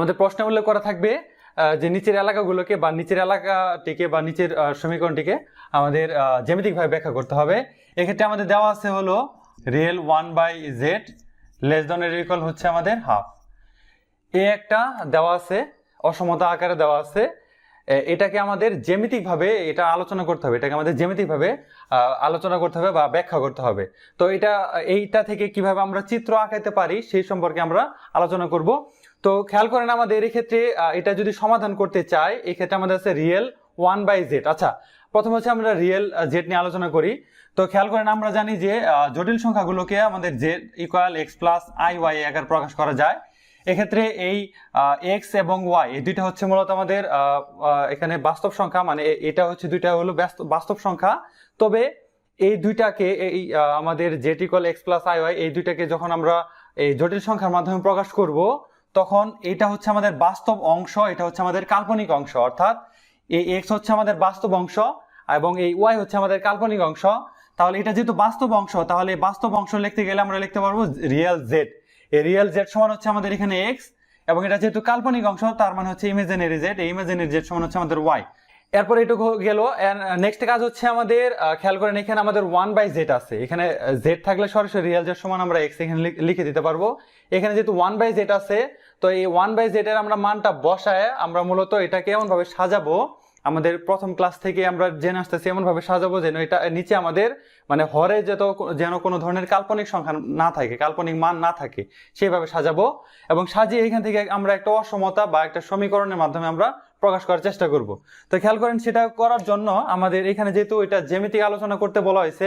আমাদের প্রশ্ন উল্লেখ করা থাকবে যে নিচের এলাকাগুলোকে বা নিচের এলাকাটিকে বা নিচের সমীকরণটিকে আমাদের জ্যামিতিকভাবে ব্যাখ্যা করতে হবে। এক্ষেত্রে আমাদের দেওয়া আছে হলো real one by Z less than এর হচ্ছে আমাদের হাফ। এ একটা দেওয়া আছে, অসমতা আকারে দেওয়া আছে। এটাকে আমাদের জ্যামিতিকভাবে এটা আলোচনা করতে হবে, এটাকে আমাদের জ্যামিতিকভাবে আলোচনা করতে হবে বা ব্যাখ্যা করতে হবে। তো এটা, এইটা থেকে কীভাবে আমরা চিত্র আঁকাইতে পারি সেই সম্পর্কে আমরা আলোচনা করব। তো খেয়াল করেন আমাদের এই ক্ষেত্রে এটা যদি সমাধান করতে চাই এই ক্ষেত্রে আমাদের আছে রিয়েল ওয়ান বাই জেড আচ্ছা প্রথম হচ্ছে আমরা রিয়েল জেড নিয়ে আলোচনা করি। তো খেয়াল করেন আমরা জানি যে জটিল সংখ্যাগুলোকে আমাদের Z equal X plus I Y আকার প্রকাশ করা যায়। এক্ষেত্রে এই এক্স এবং ওয়াই এই দুইটা হচ্ছে মূলত আমাদের এখানে বাস্তব সংখ্যা মানে এটা হচ্ছে দুইটা হলো বাস্তব সংখ্যা। তবে এই দুইটাকে, এই আমাদের Z equal X plus I Y এই দুইটাকে যখন আমরা এই জটিল সংখ্যার মাধ্যমে প্রকাশ করব, তখন এটা হচ্ছে আমাদের বাস্তব অংশ, এটা হচ্ছে আমাদের কাল্পনিক অংশ, অর্থাৎ এই এক্স হচ্ছে আমাদের বাস্তব অংশ, এবং এই ওয়াই হচ্ছে আমাদের কাল্পনিক অংশ। তাহলে এটা যেহেতু বাস্তব অংশ, তাহলে বাস্তব অংশ লিখতে গেলে আমরা লিখতে পারব রিয়েল জেড রিয়েল জেড সমান হচ্ছে আমাদের এখানে এক্স এবং এটা যেহেতু কাল্পনিক অংশ তার মানে হচ্ছে ইমেজিনারি জেড এই ইমেজিনারি জেড সমান হচ্ছে আমাদের ওয়াই এরপর এটুকু গেল নেক্সট কাজ হচ্ছে আমাদের আহ, খেয়াল করেন এখানে আমাদের ওয়ান বাই জেড আছে। এখানে জেড থাকলে সরাসরি রিয়েল জেড সমান আমরা এক্স এখানে লিখ- দিতে পারব। এখানে যেহেতু ওয়ান বাই জেড আছে তো এই ওয়ান বাই জেড এর আমরা মানটা বসায় আমরা মূলত এটাকে এমন ভাবে সাজাবো আমাদের প্রথম ক্লাস থেকে আমরা জেনে আসতেছি, এমনভাবে সাজাবো যেন এটা নিচে আমাদের মানে হরে যত, যেন কোনো ধরনের কাল্পনিক সংখ্যা না থাকে, কাল্পনিক মান না থাকে, সেইভাবে সাজাবো এবং সাজিয়ে এখান থেকে আমরা একটা অসমতা বা একটা সমীকরণের মাধ্যমে আমরা প্রকাশ করার চেষ্টা করব। তো খেয়াল করেন সেটা করার জন্য আমাদের এখানে যেহেতু এটা জ্যামিতিক আলোচনা করতে বলা হয়েছে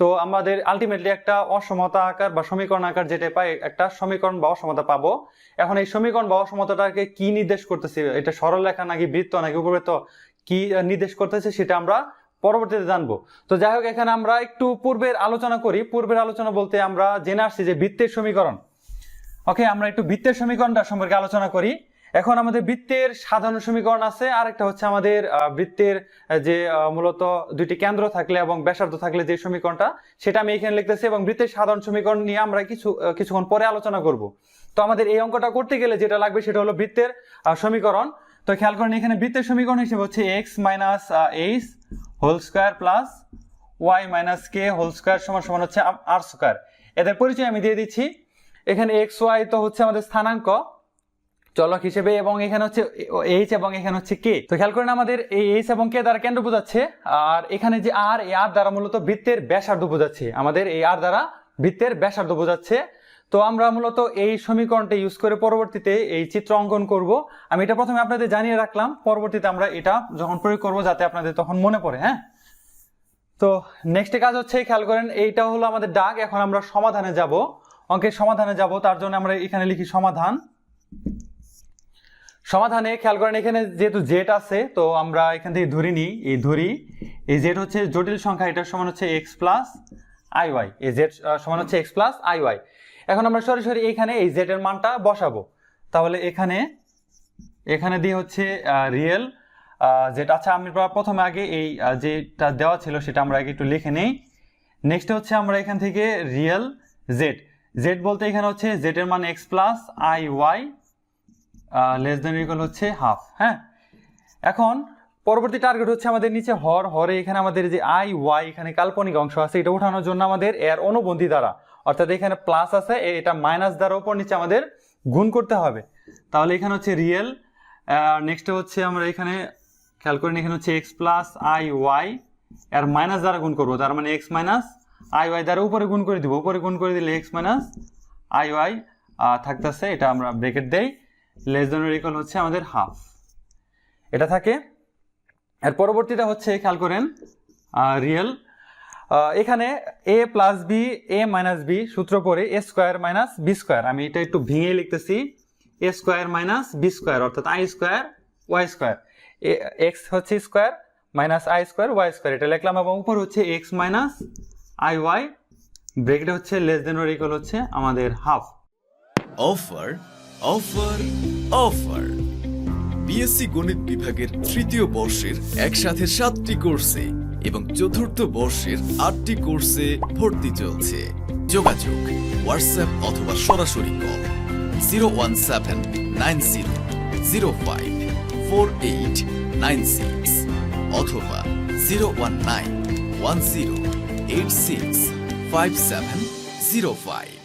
তো আমাদের আলটিমেটলি একটা অসমতা আকার বা সমীকরণ আকার যেটা পাই, একটা সমীকরণ বা অসমতা পাবো। এখন এই সমীকরণ বা অসমতাটাকে কি নির্দেশ করতেছে? এটা সরলরেখা নাকি বৃত্ত নাকি উপবৃত্ত কি নির্দেশ করতেছে সেটা আমরা পরবর্তীতে জানব। তো যাই হোক, এখানে আমরা একটু পূর্বের আলোচনা করি। পূর্বের আলোচনা বলতে আমরা জেনে আসছি যে বৃত্তের সমীকরণ। ওকে আমরা একটু বৃত্তের সমীকরণটা সম্পর্কে আলোচনা করি। এখন আমাদের বৃত্তের সাধারণ সমীকরণ আছে। আর একটা হচ্ছে আমাদের বৃত্তের যে মূলত দুইটি কেন্দ্র থাকলে এবং ব্যাসার্ধ থাকলে যে সমীকরণটা, সেটা আমি এখানে লিখতেছি এবং বৃত্তের সাধারণ সমীকরণ নিয়ে আমরা কিছু কিছুক্ষণ পরে আলোচনা করব। তো আমাদের এই অঙ্কটা করতে গেলে যেটা লাগবে সেটা হলো বৃত্তের সমীকরণ। তো খেয়াল করেন এখানে বৃত্তের সমীকরণ হিসেবে হচ্ছে X minus H whole square plus Y minus K whole square সমান সমান হচ্ছে আর স্কোয়ার এদের পরিচয় আমি দিয়ে দিচ্ছি। এখানে এক্স ওয়াই তো হচ্ছে আমাদের স্থানাঙ্ক। চলক হিসেবে এবং এখানে হচ্ছে এইচ এবং এখানে হচ্ছে কে তো খেয়াল করেন আমাদের এই এইচ এবং কে দ্বারা কেন্দ্র বোঝাচ্ছে, আর এখানে যে আর এই আর দ্বারা মূলত বৃত্তের ব্যাসার্ধ বোঝাচ্ছে। আমাদের এই আর দ্বারা বৃত্তের ব্যাসার্ধ বোঝাচ্ছে। তো আমরা মূলত এই সমীকরণটা ইউজ করে পরবর্তীতে এই চিত্র অঙ্কন করব। আমি এটা প্রথমে আপনাদের জানিয়ে রাখলাম, পরবর্তীতে আমরা এটা যখন প্রয়োগ করব, যাতে আপনাদের তখন মনে পড়ে হ্যাঁ? তো নেক্সট কাজ হচ্ছে, খেয়াল করেন, এইটা হলো আমাদের ডাক, এখন আমরা সমাধানে যাব। অঙ্কের সমাধানে যাব, তার জন্য আমরা এখানে লিখি সমাধান। সমাধানে খেয়াল করেন, এখানে যেহেতু জেড আছে, তো আমরা এখান থেকে ধরি নিই, এই ধরি। এই জেড হচ্ছে জটিল সংখ্যা, এটার সমান হচ্ছে এক্স প্লাস আই ওয়াই এই জেড সমান হচ্ছে এক্স প্লাস আই ওয়াই এখন আমরা সরাসরি এখানে এই জেড এর মানটা বসাবো। তাহলে এখানে এখানে দিয়ে হচ্ছে রিয়েল যেটা আচ্ছা আমি প্রথমে আগে এই যেটা দেওয়া ছিল, সেটা আমরা আগে একটু লিখে নেই। নেক্সট হচ্ছে আমরা এখান থেকে রিয়েল জেড জেড বলতে এখানে হচ্ছে জেড এর মান X plus I Y less than equal হচ্ছে হাফ হ্যাঁ? এখন পরবর্তী টার্গেট হচ্ছে আমাদের নিচে হর, হরে, এখানে আমাদের যে আই ওয়াই এখানে কাল্পনিক অংশ আছে, এটা ওঠানোর জন্য আমাদের এর অনুবন্ধী দ্বারা, অর্থাৎ এখানে প্লাস আছে এটা মাইনাস দ্বারা উপর নিচে আমাদের গুণ করতে হবে। তাহলে এখানে হচ্ছে রিয়েল নেক্সট হচ্ছে আমরা এখানে খেয়াল করেন, এখানে হচ্ছে এক্স প্লাস আই ওয়াই এর মাইনাস দ্বারা গুণ করব, তার মানে এক্স মাইনাস আই ওয়াই দ্বারা উপরে গুণ করে দিব, উপরে গুণ করে দিলে এক্স মাইনাস আই ওয়াই থাকতেছে, এটা আমরা ব্রেকেট দেই। লেস দেন ইকুয়াল হচ্ছে আমাদের হাফ এটা থাকে। এর পরবর্তীটা হচ্ছে, খেয়াল করেন রিয়েল এখানে A plus B A minus B সূত্র পরে A square minus B square আমি এটা একটু ভেঙে লিখতেছি। A square minus B square অর্থাৎ I square Y square X হচ্ছে square minus I square Y square এটা লিখলাম এবং উপর হচ্ছে এক্স মাইনাস আই ওয়াই ব্রেকেটে হচ্ছে লেস দেন ইকুয়াল হচ্ছে আমাদের half offer offer offer. BSc গণিত বিভাগের তৃতীয় বর্ষের একসাথে সাতটি কোর্সে এবং চতুর্থ বর্ষের আটটি কোর্সে ভর্তি চলছে। যোগাযোগ, হোয়াটসঅ্যাপ অথবা সরাসরি call zero one seven nine zero zero five four eight nine six অথবা zero one nine one zero eight six five seven zero five